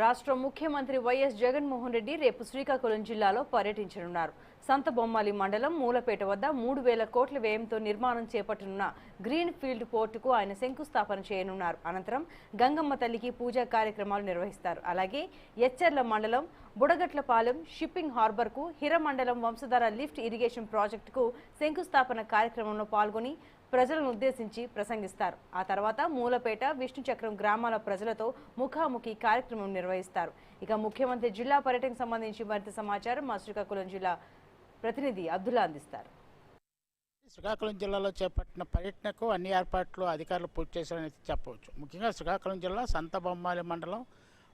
రాష్ట్ర ముఖ్యమంత్రి వైఎస్ జగన్మోహన్ రెడ్డి రేపు శ్రీకాకుళం జిల్లాలో పర్యటించనున్నారు. సంత బొమ్మాలి మండలం మూలపేట వద్ద మూడు వేల కోట్ల వ్యయంతో నిర్మాణం చేపట్టనున్న గ్రీన్ ఫీల్డ్ పోర్టుకు ఆయన శంకుస్థాపన చేయనున్నారు. అనంతరం గంగమ్మ తల్లికి పూజా కార్యక్రమాలు నిర్వహిస్తారు. అలాగే ఎచ్చెర్ల మండలం బుడగట్లపాలెం షిప్పింగ్ హార్బర్కు హిరమండలం వంశధార లిఫ్ట్ ఇరిగేషన్ ప్రాజెక్టుకు శంకుస్థాపన కార్యక్రమంలో పాల్గొని ప్రజలను ఉద్దేశించి ప్రసంగిస్తారు. ఆ తర్వాత మూలపేట విష్ణుచక్రం గ్రామాల ప్రజలతో ముఖాముఖి కార్యక్రమం నిర్వహిస్తారు. ఇక ముఖ్యమంత్రి జిల్లా పర్యటనకు సంబంధించి మరింత సమాచారం మా శ్రీకాకుళం జిల్లా ప్రతినిధి అబ్దుల్లా అందిస్తారు. శ్రీకాకుళం జిల్లాలో చేపట్టిన పర్యటనకు అన్ని ఏర్పాట్లు అధికారులు పూర్తి చేశారని చెప్పవచ్చు. ముఖ్యంగా శ్రీకాకుళం జిల్లా సంత బొమ్మాలి మండలం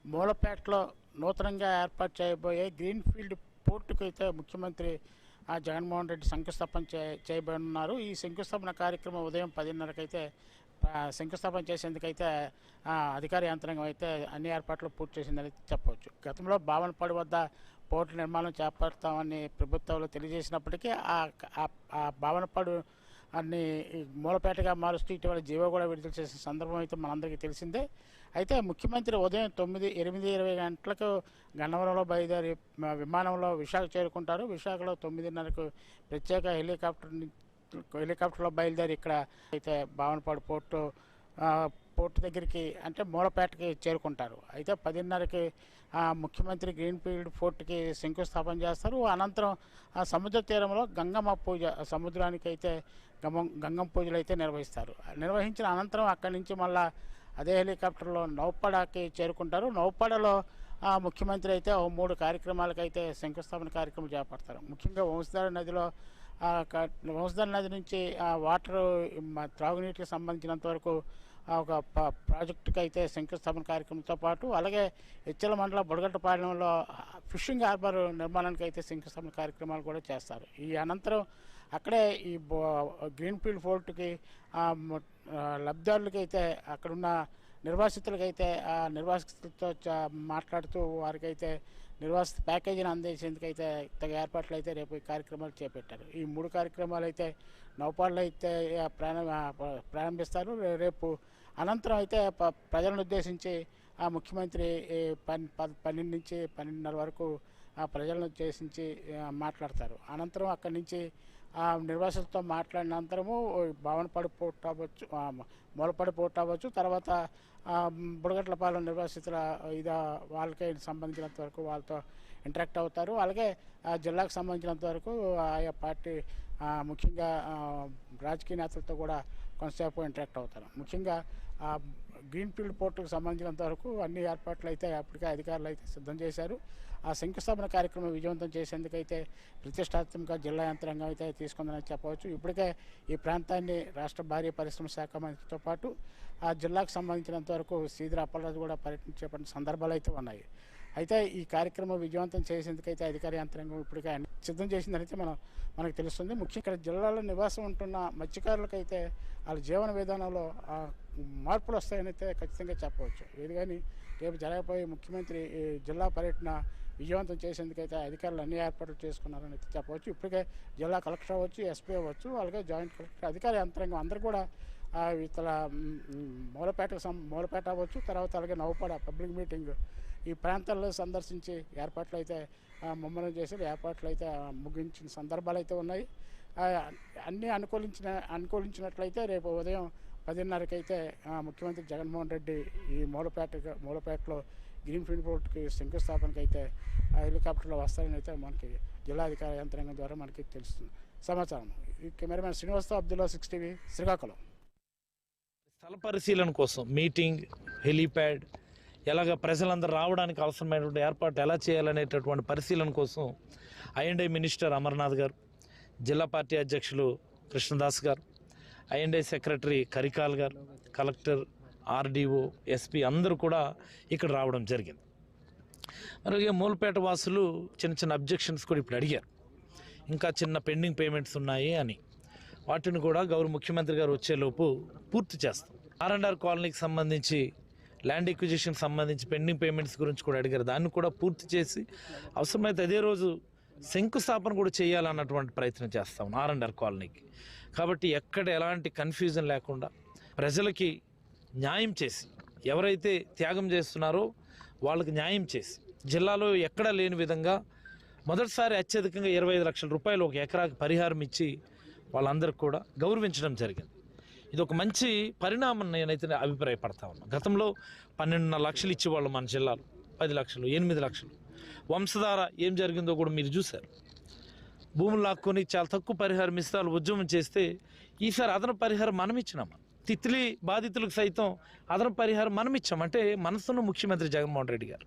మూలపేటలో నూతనంగా ఏర్పాటు చేయబోయే గ్రీన్ ఫీల్డ్ పోర్టుకు అయితే ముఖ్యమంత్రి జగన్మోహన్ రెడ్డి శంకుస్థాపన చే చేయబడున్నారు ఈ శంకుస్థాపన కార్యక్రమం ఉదయం పదిన్నరకు అయితే శంకుస్థాపన చేసేందుకైతే ఆ, అధికార యంత్రాంగం అయితే అన్ని ఏర్పాట్లు పూర్తి చేసిందని చెప్పవచ్చు. గతంలో బావనపాడు వద్ద పోర్టు నిర్మాణం చేపడతామని ప్రభుత్వాలు తెలియజేసినప్పటికీ ఆ ఆ- ఆ భావనపాడు అన్ని మూలపేటగా మారుస్తూ ఇటీవల జీవో కూడా విడుదల చేసిన సందర్భం అయితే మనందరికీ తెలిసిందే. అయితే ముఖ్యమంత్రి ఉదయం తొమ్మిది ఎనిమిది ఇరవై గంటలకు గన్నవరంలో బయలుదేరి విమానంలో విశాఖ చేరుకుంటారు. విశాఖలో తొమ్మిదిన్నరకు ప్రత్యేక హెలికాప్టర్ హెలికాప్టర్లో బయలుదేరి ఇక్కడ అయితే భావనపాడు పోర్టు పోర్టు దగ్గరికి అంటే మూలపేటకి చేరుకుంటారు. అయితే పదిన్నరకి ముఖ్యమంత్రి గ్రీన్ ఫీల్డ్ ఫోర్ట్కి శంకుస్థాపన చేస్తారు. అనంతరం ఆ సముద్ర తీరంలో గంగమ్మ పూజ సముద్రానికి అయితే గమం గంగమ్మ పూజలు అయితే నిర్వహిస్తారు. నిర్వహించిన అనంతరం అక్కడి నుంచి మళ్ళా అదే హెలికాప్టర్లో నౌపడకి చేరుకుంటారు. నౌపాడలో ఆ, ముఖ్యమంత్రి అయితే ఓ మూడు కార్యక్రమాలకు అయితే శంకుస్థాపన కార్యక్రమం చేపడతారు. ముఖ్యంగా వంశధార నదిలో వంశధార నది నుంచి ఆ వాటర్ త్రాగునీటికి సంబంధించినంత వరకు ఒక ప్రాజెక్టుకి అయితే శంకుస్థాపన కార్యక్రమంతో పాటు అలాగే హెచ్చల మండలం బుడగట్టపాలెంలో ఫిషింగ్ హార్బర్ నిర్మాణానికి అయితే శంకుస్థాపన కార్యక్రమాలు కూడా చేస్తారు. ఈ అనంతరం అక్కడే ఈ బో- గ్రీన్ ఫీల్డ్ ఫోర్ట్కి లబ్ధిదారులకి అయితే అక్కడున్న నిర్వాసితులకైతే ఆ నిర్వాసితులతో మాట్లాడుతూ వారికైతే నిర్వాసిత ప్యాకేజీని అందించేందుకైతే తగ ఏర్పాట్లు అయితే రేపు ఈ కార్యక్రమాలు చేపట్టారు. ఈ మూడు కార్యక్రమాలు అయితే నౌపాడులో అయితే ప్రారంభిస్తారు. రేపు అనంతరం అయితే ప- ప్రజలను ఉద్దేశించి ఆ ముఖ్యమంత్రి ఈ పన్నెండు నుంచి పన్నెండున్నర వరకు ప్రజలను ఉద్దేశించి మాట్లాడతారు. అనంతరం అక్కడి నుంచి ఆ నిర్వాసితులతో మాట్లాడిన అనంతరము భావనపాడు పోర్ట్ అవ్వచ్చు ఆ, పోర్ట్ అవ్వచ్చు. తర్వాత బుడగట్లపాలెం నిర్వాసితుల ఇదా వాళ్ళకే సంబంధించినంత వరకు వాళ్ళతో ఇంటరాక్ట్ అవుతారు. అలాగే ఆ జిల్లాకు సంబంధించినంత వరకు ఆయా పార్టీ ముఖ్యంగా రాజకీయ నేతలతో కూడా కొంతసేపు ఇంటరాక్ట్ అవుతారు. ముఖ్యంగా గ్రీన్ఫీల్డ్ గ్రీన్ ఫీల్డ్ పోర్టుకు సంబంధించినంత వరకు అన్ని ఏర్పాట్లు అయితే అప్పటికే అధికారులు అయితే సిద్ధం చేశారు. ఆ శంకుస్థాపన కార్యక్రమం విజయవంతం చేసేందుకైతే ప్రతిష్టాత్మక జిల్లా యంత్రాంగం అయితే తీసుకుందని చెప్పవచ్చు. ఇప్పటికే ఈ ప్రాంతాన్ని రాష్ట్ర భారీ పరిశ్రమ శాఖ మంత్రితో పాటు ఆ జిల్లాకు సంబంధించినంత వరకు శ్రీధర్ అప్పలరాజు కూడా పర్యటించేపడిన సందర్భాలు అయితే ఉన్నాయి. అయితే ఈ కార్యక్రమం విజయవంతం చేసేందుకైతే అధికార యంత్రాంగం ఇప్పటికే సిద్ధం చేసిందనైతే మనం మనకు తెలుస్తుంది. ముఖ్యంగా ఇక్కడ జిల్లాలో నివాసం ఉంటున్న మత్స్యకారులకైతే వాళ్ళ జీవన విధానంలో మార్పులు వస్తాయని అయితే ఖచ్చితంగా చెప్పవచ్చు. ఇది కానీ రేపు జరగబోయే ముఖ్యమంత్రి ఈ జిల్లా పర్యటన విజయవంతం చేసేందుకైతే అధికారులు అన్ని ఏర్పాట్లు చేసుకున్నారని అయితే చెప్పవచ్చు. ఇప్పటికే జిల్లా కలెక్టర్ అవ్వచ్చు ఎస్పీ అవ్వచ్చు అలాగే జాయింట్ కలెక్టర్ అధికార యంత్రాంగం అందరూ కూడా ఇతర మ్, మూలపేటకు సం మూలపేట అవ్వచ్చు తర్వాత అలాగే నవ్వుపాడ పబ్లిక్ మీటింగ్ ఈ ప్రాంతాల్లో సందర్శించి ఏర్పాట్లు అయితే ముమ్మరం చేసి ఏర్పాట్లు అయితే ముగించిన సందర్భాలు అయితే ఉన్నాయి అన్నీ అనుకూలించిన అనుకూలించినట్లయితే రేపు ఉదయం పదిన్నరకి అయితే ఆ, ముఖ్యమంత్రి జగన్మోహన్ రెడ్డి ఈ మూలపేట మూలపేటలో గ్రీన్ ఫీల్డ్ శంకుస్థాపనకి అయితే ఆ హెలికాప్టర్లో వస్తారని అయితే మనకి జిల్లాధికార యంత్రాంగం ద్వారా మనకి తెలుస్తుంది. సమాచారం. ఈ cameraman Srinivasarao Abdullah six TV Srikakulam. స్థల పరిశీలన కోసం మీటింగ్ హెలీప్యాడ్ ఎలాగ ప్రజలందరూ రావడానికి అవసరమైనటువంటి ఏర్పాటు ఎలా చేయాలనేటటువంటి పరిశీలన కోసం ఐఎండ్ఐ మినిస్టర్ అమర్నాథ్ గారు జిల్లా పార్టీ అధ్యక్షులు కృష్ణదాస్ గారు ఐఎండ్ఐ సెక్రటరీ కరికాల్ గారు కలెక్టర్ ఆర్డీఓ ఎస్పీ అందరూ కూడా ఇక్కడ రావడం జరిగింది. అలాగే మూలపేట వాసులు చిన్న చిన్న అబ్జెక్షన్స్ కూడా ఇప్పుడు అడిగారు. ఇంకా చిన్న పెండింగ్ పేమెంట్స్ ఉన్నాయి అని. వాటిని కూడా గౌరవ ముఖ్యమంత్రి గారు వచ్చేలోపు పూర్తి చేస్తాం. ఆర్ అండ్ ఆర్ కాలనీకి సంబంధించి ల్యాండ్ ఎక్విజిషన్ సంబంధించి పెండింగ్ పేమెంట్స్ గురించి కూడా అడిగారు. దాన్ని కూడా పూర్తి చేసి అవసరమైతే అదే రోజు శంకుస్థాపన కూడా చేయాలన్నటువంటి ప్రయత్నం చేస్తాం ఆర్ అండ్ ఆర్ కాలనీకి. కాబట్టి ఎక్కడ ఎలాంటి కన్ఫ్యూజన్ లేకుండా ప్రజలకి న్యాయం చేసి ఎవరైతే త్యాగం చేస్తున్నారో వాళ్ళకి న్యాయం చేసి జిల్లాలో ఎక్కడా లేని విధంగా మొదటిసారి అత్యధికంగా ఇరవై ఐదు లక్షల రూపాయలు ఒక ఎకరాకి పరిహారం ఇచ్చి వాళ్ళందరికీ కూడా గౌరవించడం జరిగింది. ఇది ఒక మంచి పరిణామం నేనైతే అభిప్రాయపడతా ఉన్నాను గతంలో పన్నెండున్నర లక్షలు ఇచ్చేవాళ్ళు మన జిల్లాలో. పది లక్షలు ఎనిమిది లక్షలు. వంశధార ఏం జరిగిందో కూడా మీరు చూశారు. భూములు లాక్కొని చాలా తక్కువ పరిహారం ఇస్తే ఉద్యమం చేస్తే ఈసారి అదనపు పరిహారం మనం ఇచ్చినాం తిత్లీ బాధితులకు సైతం అదనపు పరిహారం మనం ఇచ్చాం అంటే మనసున్న ముఖ్యమంత్రి జగన్మోహన్ రెడ్డి గారు.